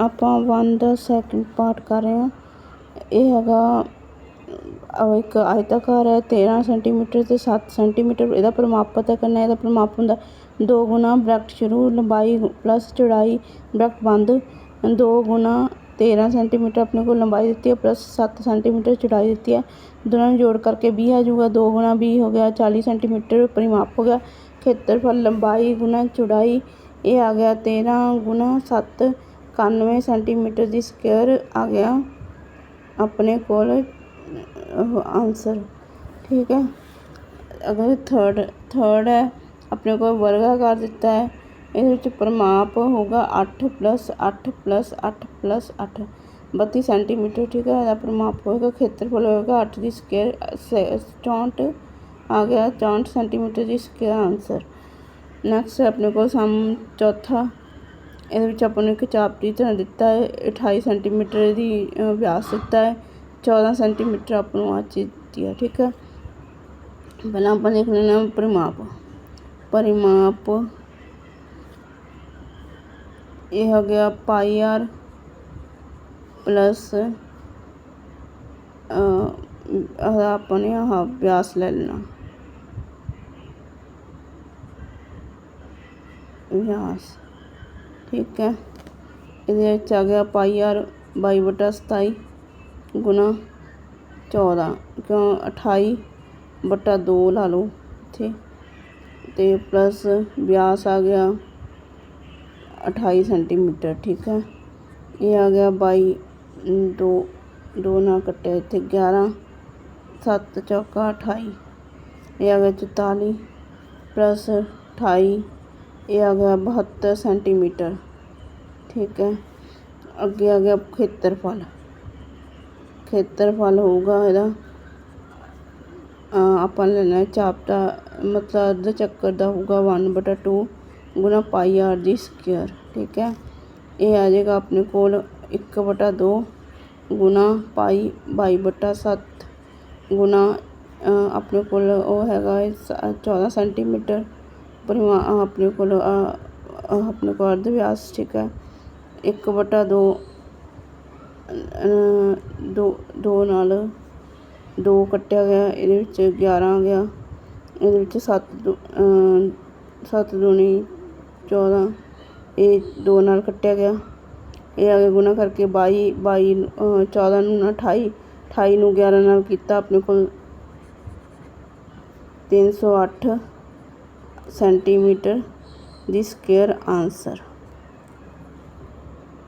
ਆਪਾਂ 1 ਦਾ second part ਕਰ ਰਹੇ ਹਾਂ। ਇਹ ਹੈਗਾ, ਅਹ ਇੱਕ ਆਇਤਾਕਾਰ ਹੈ 13 ਸੈਂਟੀਮੀਟਰ ਤੇ 7 ਸੈਂਟੀਮੀਟਰ ਇਹਦਾ ਪਰਿਮਾਪ ਪਤਾ ਕਰਨਾ, ਇਹਦਾ ਪਰਿਮਾਪ ਹੁੰਦਾ 2 ਗੁਣਾ ਬ੍ਰੈਕਟ ਸ਼ੁਰੂ, ਲੰਬਾਈ ਪਲੱਸ ਚੌੜਾਈ, ਬ੍ਰੈਕਟ ਬੰਦ। 2 ਗੁਣਾ 13 ਸੈਂਟੀਮੀਟਰ ਆਪਣੇ ਕੋਲ ਲੰਬਾਈ ਦਿੱਤੀ ਹੈ ਪਲੱਸ 7 ਸੈਂਟੀਮੀਟਰ ਚੌੜਾਈ ਦਿੱਤੀ ਹੈ। ਦੋਨਾਂ ਨੂੰ ਜੋੜ ਕਰਕੇ 20 ਆ ਜਾਊਗਾ 2 ਗੁਣਾ 20 ਹੋ ਗਿਆ 40 ਸੈਂਟੀਮੀਟਰ ਪਰਿਮਾਪ ਹੋ ਗਿਆ। ਖੇਤਰਫਲ, ਲੰਬਾਈ ਗੁਣਾ ਚੌੜਾਈ, ਇਹ ਆ ਗਿਆ 13 ਗੁਣਾ 7 91 ਸੈਂਟੀਮੀਟਰ ਦੀ ਸਕੁਅਰ ਆ ਗਿਆ ਆਪਣੇ ਕੋਲ ਆਨਸਰ ਠੀਕ ਹੈ ਅਗਰ ਥਰਡ ਥਰਡ ਹੈ ਆਪਣੇ ਕੋਲ ਵਰਗਾਕਾਰ ਦਿੱਤਾ ਹੈ ਇਹਦੇ ਵਿੱਚ ਪਰਿਮਾਪ ਹੋਊਗਾ 8 ਪਲੱਸ 8 ਪਲੱਸ 8 ਪਲੱਸ 8 32 ਸੈਂਟੀਮੀਟਰ ਠੀਕ ਹੈ ਇਹਦਾ ਪਰਿਮਾਪ ਹੋਏਗਾ ਖੇਤਰਫਲ ਹੋਏਗਾ 8 ਦੀ ਸਕੁਅਰ 64 ਆ ਗਿਆ 64 ਸੈਂਟੀਮੀਟਰ ਦੀ ਸਕੁਅਰ ਆਨਸਰ ਨੈਕਸਟ ਆਪਣੇ ਕੋਲ ਸਮ ਚੌਥਾ ਇਹਦੇ ਵਿੱਚ ਆਪਾਂ ਨੂੰ ਇੱਕ ਚਾਪ ਦੀ ਤਰ੍ਹਾਂ ਦਿੱਤਾ ਹੈ 28 ਸੈਂਟੀਮੀਟਰ ਦੀ ਅ, ਵਿਆਸ ਦਿੱਤਾ ਹੈ 14 ਸੈਂਟੀਮੀਟਰ ਆਪਾਂ ਨੂੰ ਆ ਚੀਜ਼ ਦਿੱਤੀ ਹੈ ਠੀਕ ਹੈ ਪਹਿਲਾਂ ਆਪਾਂ ਦੇਖ ਲੈਣਾ ਪਰਿਮਾਪ ਪਰਿਮਾਪ ਇਹ ਹੋ ਗਿਆ ਪਾਈ ਆਰ ਪਲੱਸ ਆਪਾਂ ਨੇ ਆਹ ਵਿਆਸ ਲੈ ਲੈਣਾ ਵਿਆਸ ਠੀਕ ਹੈ। ਇਹਦੇ ਵਿੱਚ ਆ ਗਿਆ ਪਾਈ ਆਰ 22 ਬਟਾ 27 ਗੁਣਾ 14 ਕਿਉਂ 28 ਬਟਾ 2 ਲਾ ਲਓ ਇੱਥੇ। ਤੇ ਪਲੱਸ ਵਿਆਸ ਆ ਗਿਆ 28 ਸੈਂਟੀਮੀਟਰ, ਠੀਕ ਹੈ। ਇਹ ਆ ਗਿਆ 22 2 2 ਨਾਲ ਕੱਟਿਆ ਇੱਥੇ 11 7 ਚੌਕਾ 28 ਇਹ ਆ ਗਿਆ 44 ਪਲੱਸ 28 ये आ गया बहत्तर सेंटीमीटर ठीक है अगे आ गया खेत्रफल खेत्रफल होगा ਇਹਦਾ ਆਪਾਂ ਲੈਣਾ ਚਾਪਟਾ ਮਤਲਬ ਅੱਧ ਚੱਕਰ ਦਾ ਹੋਊਗਾ 1/2 ਗੁਣਾ ਪਾਈ ਆਰ ਦੀ ਸਕੁਅਰ ਠੀਕ ਹੈ ਇਹ ਆ ਜਾਏਗਾ ਆਪਣੇ ਕੋਲ 1/2 ਗੁਣਾ ਪਾਈ 22/7 ਗੁਣਾ ਆਪਣੇ ਕੋਲ ਉਹ ਹੈਗਾ 14 ਸੈਂਟੀਮੀਟਰ ਪਰਿਮਾ ਆਪਣੇ ਕੋਲ ਆਪਣੇ ਕੋਲ ਅਰਧ ਵਿਆਸ ਠੀਕ ਹੈ। 1 ਬਟਾ 2 ਦੋ ਦੋ ਨਾਲ ਦੋ ਕੱਟਿਆ ਗਿਆ ਇਹਦੇ ਵਿੱਚ 11 ਆ ਗਿਆ। ਇਹਦੇ ਵਿੱਚ 7 ਸੱਤ ਦੂਣੀ 14 ਇਹ ਦੋ ਨਾਲ ਕੱਟਿਆ ਗਿਆ। ਇਹ ਆ ਗਿਆ ਗੁਣਾ ਕਰਕੇ 22 22 ਅ, 14 ਨੂੰ ਨਾ 28 28 ਨੂੰ 11 ਨਾਲ ਕੀਤਾ ਆਪਣੇ ਕੋਲ। 308 centimeter this care answer.